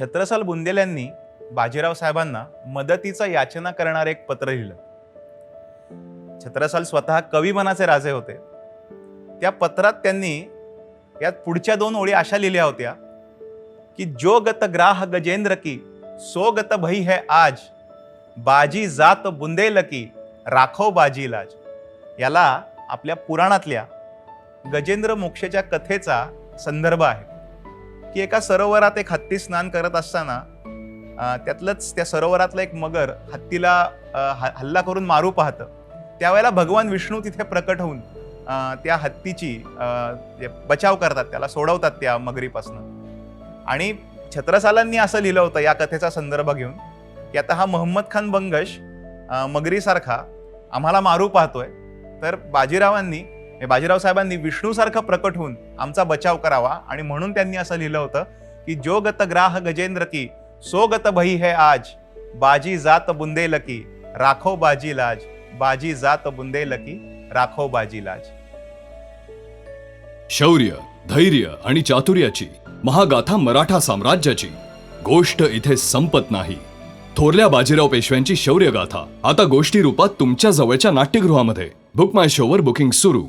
छत्रसाल बुंदेल यांनी बाजीराव साहेबांना मदतीचा याचना करणारे एक पत्र लिहिलं. छत्रसाल स्वतः कवी मनाचे राजे होते. त्या पत्रात त्यांनी यात पुढच्या दोन ओळी अशा लिहिल्या होत्या की जो गत ग्राह गजेंद्र की सो गत भई है आज बाजी जात बुंदेल की राखो बाजी लाज. याला आपल्या पुराणातल्या गजेंद्र मोक्षेच्या कथेचा संदर्भ आहे. की एका सरोवरात एक हत्ती स्नान करत असताना त्यातलंच त्या सरोवरातलं एक मगर हत्तीला ह- हल्ला करून मारू पाहतं. त्यावेळेला भगवान विष्णू तिथे प्रकट होऊन त्या हत्तीची जे बचाव करतात त्याला सोडवतात त्या मगरीपासनं. आणि छत्रसालांनी असं लिहिलं होतं या कथेचा संदर्भ घेऊन की आता हा मोहम्मद खान बंगश मगरीसारखा आम्हाला मारू पाहतोय. तर बाजीरावांनी हे बाजीराव साहेबांनी विष्णूसारखं प्रकट होऊन आमचा बचाव करावा आणि म्हणून त्यांनी असं लिहिलं होतं की जो गत ग्राह गजेंद्र की सो गत भई है आज. बाजी जात बुंदे लकी राखो बाजी लाज. बाजी जात बुंदे लकी राखो बाजी लाज. शौर्य धैर्य आणि चातुर्याची महागाथा मराठा साम्राज्याची गोष्ट इथे संपत नाही. थोरल्या बाजीराव पेशव्यांची शौर्यगाथा आता गोष्टी रूपात तुमच्या जवळच्या नाट्यगृहामध्ये. बुक माय शोवर बुकिंग सुरू.